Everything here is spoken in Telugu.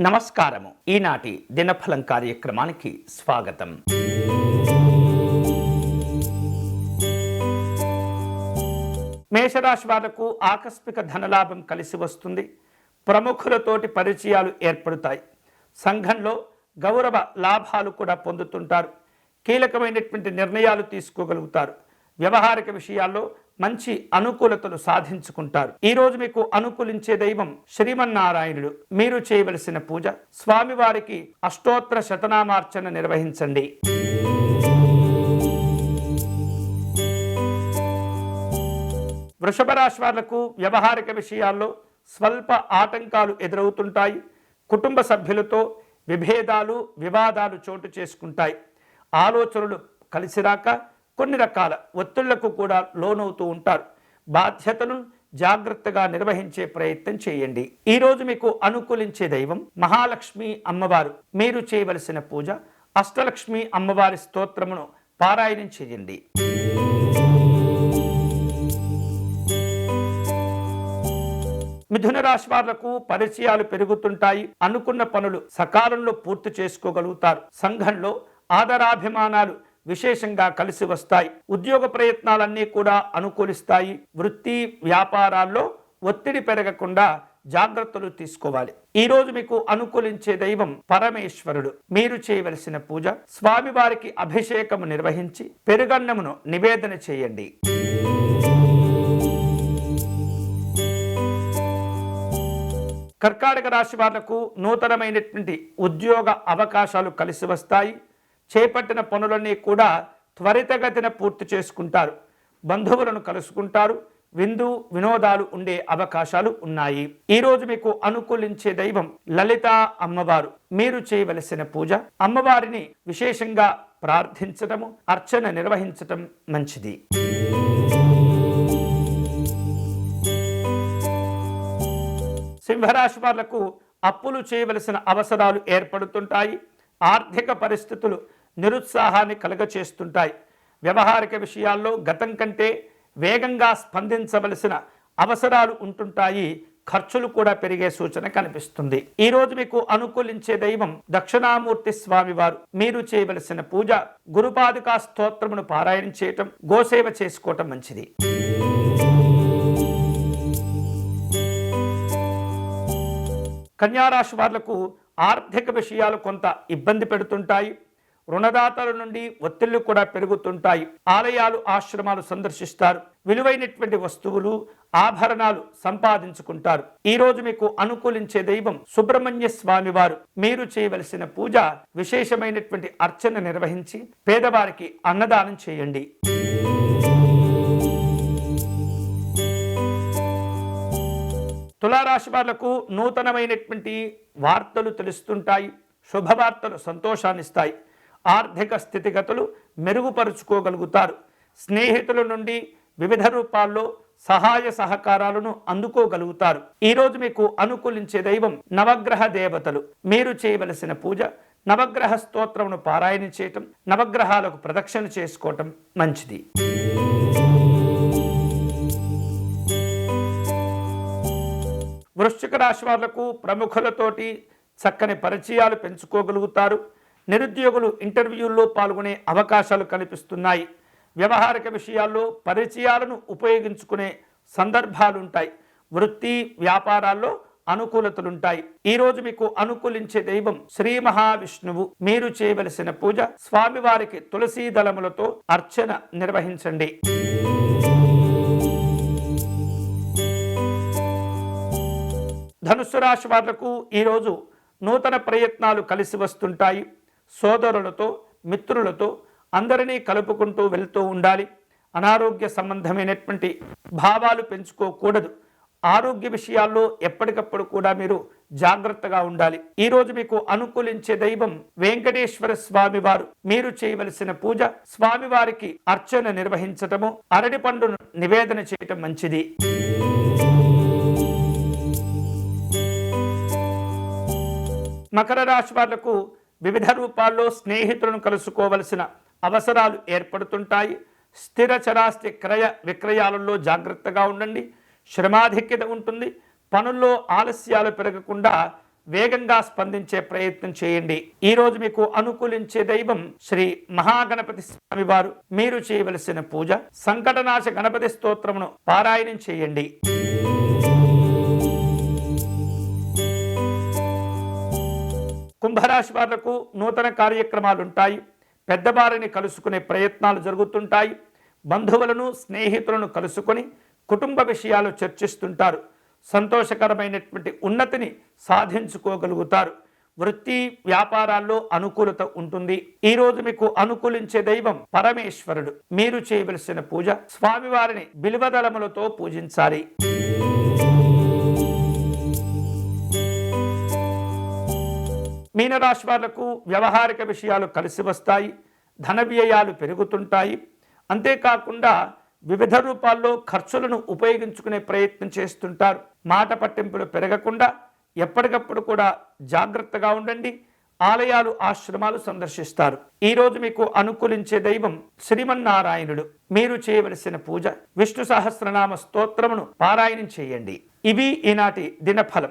నమస్కారము. ఈనాటి దినఫలం కార్యక్రమానికి స్వాగతం. మేషరాశి వాళ్ళకు ఆకస్మిక ధనలాభం కలిసి వస్తుంది. ప్రముఖులతోటి పరిచయాలు ఏర్పడతాయి. సంఘంలో గౌరవ లాభాలు కూడా పొందుతుంటారు. కీలకమైనటువంటి నిర్ణయాలు తీసుకోగలుగుతారు. వ్యవహారిక విషయాల్లో మంచి అనుకూలతలు సాధించుకుంటారు. ఈరోజు మీకు అనుకూలించే దైవం శ్రీమన్నారాయణుడు. మీరు చేయవలసిన పూజ స్వామివారికి అష్టోత్తర శతనామార్చన నిర్వహించండి. వృషభ రాశి వాళ్ళకు వ్యవహారిక విషయాల్లో స్వల్ప ఆటంకాలు ఎదురవుతుంటాయి. కుటుంబ సభ్యులతో విభేదాలు వివాదాలు చోటు చేసుకుంటాయి. ఆలోచనలు కలిసిరాక కొన్ని రకాల ఒత్తిళ్ళకు కూడా లోనవుతూ ఉంటారు. బాధ్యతలను జాగ్రత్తగా నిర్వహించే ప్రయత్నం చేయండి. ఈరోజు మీకు అనుకూలించే దైవం మహాలక్ష్మి అమ్మవారు. మీరు చేయవలసిన పూజ అష్టలక్ష్మి అమ్మవారి స్తోత్రమును పారాయణం చేయండి. మిథున రాశి వాళ్ళకు పరిచయాలు పెరుగుతుంటాయి. అనుకున్న పనులు సకాలంలో పూర్తి చేసుకోగలుగుతారు. సంఘంలో ఆదరాభిమానాలు విశేషంగా కలిసి వస్తాయి. ఉద్యోగ ప్రయత్నాలన్నీ కూడా అనుకూలిస్తాయి. వృత్తి వ్యాపారాల్లో ఒత్తిడి పెరగకుండా జాగ్రత్తలు తీసుకోవాలి. ఈరోజు మీకు అనుకూలించే దైవం పరమేశ్వరుడు. మీరు చేయవలసిన పూజ స్వామివారికి అభిషేకము నిర్వహించి పెరుగన్నమును నివేదన చేయండి. కర్కాటక రాశి వాళ్ళకు నూతనమైనటువంటి ఉద్యోగ అవకాశాలు కలిసి వస్తాయి. చేపట్టిన పనులన్నీ కూడా త్వరితగతిన పూర్తి చేసుకుంటారు. బంధువులను కలుసుకుంటారు. విందు వినోదాలు ఉండే అవకాశాలు ఉన్నాయి. ఈ రోజు మీకు అనుకూలించే దైవం లలిత అమ్మవారు. మీరు చేయవలసిన పూజ అమ్మవారిని విశేషంగా ప్రార్థించటము అర్చన నిర్వహించటం మంచిది. సింహరాశి వాళ్ళకు అప్పులు చేయవలసిన అవసరాలు ఏర్పడుతుంటాయి. ఆర్థిక పరిస్థితులు నిరుత్సాహాన్ని కలుగచేస్తుంటాయి. వ్యవహారిక విషయాల్లో గతం కంటే వేగంగా స్పందించవలసిన అవసరాలు ఉంటుంటాయి. ఖర్చులు కూడా పెరిగే సూచన కనిపిస్తుంది. ఈరోజు మీకు అనుకూలించే దైవం దక్షిణామూర్తి స్వామివారు. మీరు చేయవలసిన పూజ గురుపాదుకా స్తోత్రమును పారాయణం చేయటం గోసేవ చేసుకోవటం మంచిది. కన్యారాశి వాళ్ళకు ఆర్థిక విషయాలు కొంత ఇబ్బంది పెడుతుంటాయి. రుణదాతల నుండి ఒత్తిళ్ళు కూడా పెరుగుతుంటాయి. ఆలయాలు ఆశ్రమాలు సందర్శిస్తారు. విలువైనటువంటి వస్తువులు ఆభరణాలు సంపాదించుకుంటారు. ఈ రోజు మీకు అనుకూలించే దైవం సుబ్రహ్మణ్య స్వామి వారు మీరు చేయవలసిన పూజ విశేషమైనటువంటి అర్చన నిర్వహించి పేదవారికి అన్నదానం చేయండి. తులారాశి వాళ్ళకు నూతనమైనటువంటి వార్తలు తెలుస్తుంటాయి. శుభవార్తలు సంతోషాన్నిస్తాయి. ఆర్థిక స్థితిగతులు మెరుగుపరుచుకోగలుగుతారు. స్నేహితుల నుండి వివిధ రూపాల్లో సహాయ సహకారాలను అందుకోగలుగుతారు. ఈరోజు మీకు అనుకూలించే దైవం నవగ్రహ దేవతలు. మీరు చేయవలసిన పూజ నవగ్రహ స్తోత్రమును పారాయణ చేయటం నవగ్రహాలకు ప్రదక్షిణ చేసుకోవటం మంచిది. వృశ్చిక రాశి వాళ్ళకు ప్రముఖులతోటి చక్కని పరిచయాలు పెంచుకోగలుగుతారు. నిరుద్యోగులు ఇంటర్వ్యూల్లో పాల్గొనే అవకాశాలు కనిపిస్తున్నాయి. వ్యవహారిక విషయాల్లో పరిచయాలను ఉపయోగించుకునే సందర్భాలుంటాయి. వృత్తి వ్యాపారాల్లో అనుకూలతలుంటాయి. ఈరోజు మీకు అనుకూలించే దైవం శ్రీ మహావిష్ణువు. మీరు చేయవలసిన పూజ స్వామివారికి తులసీ దళములతో అర్చన నిర్వహించండి. ధనుస్సు రాశి వాళ్ళకు ఈరోజు నూతన ప్రయత్నాలు కలిసి వస్తుంటాయి. సోదరులతో మిత్రులతో అందరినీ కలుపుకుంటూ వెళ్తూ ఉండాలి. అనారోగ్య సంబంధమైనటువంటి భావాలు పెంచుకోకూడదు. ఆరోగ్య విషయాల్లో ఎప్పటికప్పుడు కూడా మీరు జాగ్రత్తగా ఉండాలి. ఈరోజు మీకు అనుకూలించే దైవం వెంకటేశ్వర స్వామి వారు మీరు చేయవలసిన పూజ స్వామివారికి అర్చన నిర్వహించటము అరటి పండును నివేదన చేయటం మంచిది. మకర రాశి వాళ్ళకు వివిధ రూపాల్లో స్నేహితులను కలుసుకోవలసిన అవసరాలు ఏర్పడుతుంటాయి. స్థిర చరాస్తి క్రయ విక్రయాలలో జాగ్రత్తగా ఉండండి. శ్రమాధిక్యత ఉంటుంది. పనుల్లో ఆలస్యాలు పెరగకుండా వేగంగా స్పందించే ప్రయత్నం చేయండి. ఈరోజు మీకు అనుకూలించే దైవం శ్రీ మహాగణపతి స్వామి వారు. మీరు చేయవలసిన పూజ సంకటనాశ గణపతి స్తోత్రమును పారాయణం చేయండి. కుంభరాశి వాళ్ళకు నూతన కార్యక్రమాలు ఉంటాయి. పెద్దవారిని కలుసుకునే ప్రయత్నాలు జరుగుతుంటాయి. బంధువులను స్నేహితులను కలుసుకొని కుటుంబ విషయాలు చర్చిస్తుంటారు. సంతోషకరమైనటువంటి ఉన్నతిని సాధించుకోగలుగుతారు. వృత్తి వ్యాపారాల్లో అనుకూలత ఉంటుంది. ఈ రోజు మీకు అనుకూలించే దైవం పరమేశ్వరుడు. మీరు చేయవలసిన పూజ స్వామివారిని బిల్వదళములతో పూజించాలి. మీనరాశి వాళ్ళకు వ్యవహారిక విషయాలు కలిసి వస్తాయి ధన వ్యయాలు పెరుగుతుంటాయి. అంతేకాకుండా వివిధ రూపాల్లో ఖర్చులను ఉపయోగించుకునే ప్రయత్నం చేస్తుంటారు. మాట పట్టింపులు పెరగకుండా ఎప్పటికప్పుడు కూడా జాగ్రత్తగా ఉండండి. ఆలయాలు ఆశ్రమాలు సందర్శిస్తారు. ఈరోజు మీకు అనుకూలించే దైవం శ్రీమన్నారాయణుడు. మీరు చేయవలసిన పూజ విష్ణు సహస్రనామ స్తోత్రమును పారాయణం చేయండి. ఇవి ఈనాటి దినఫలం.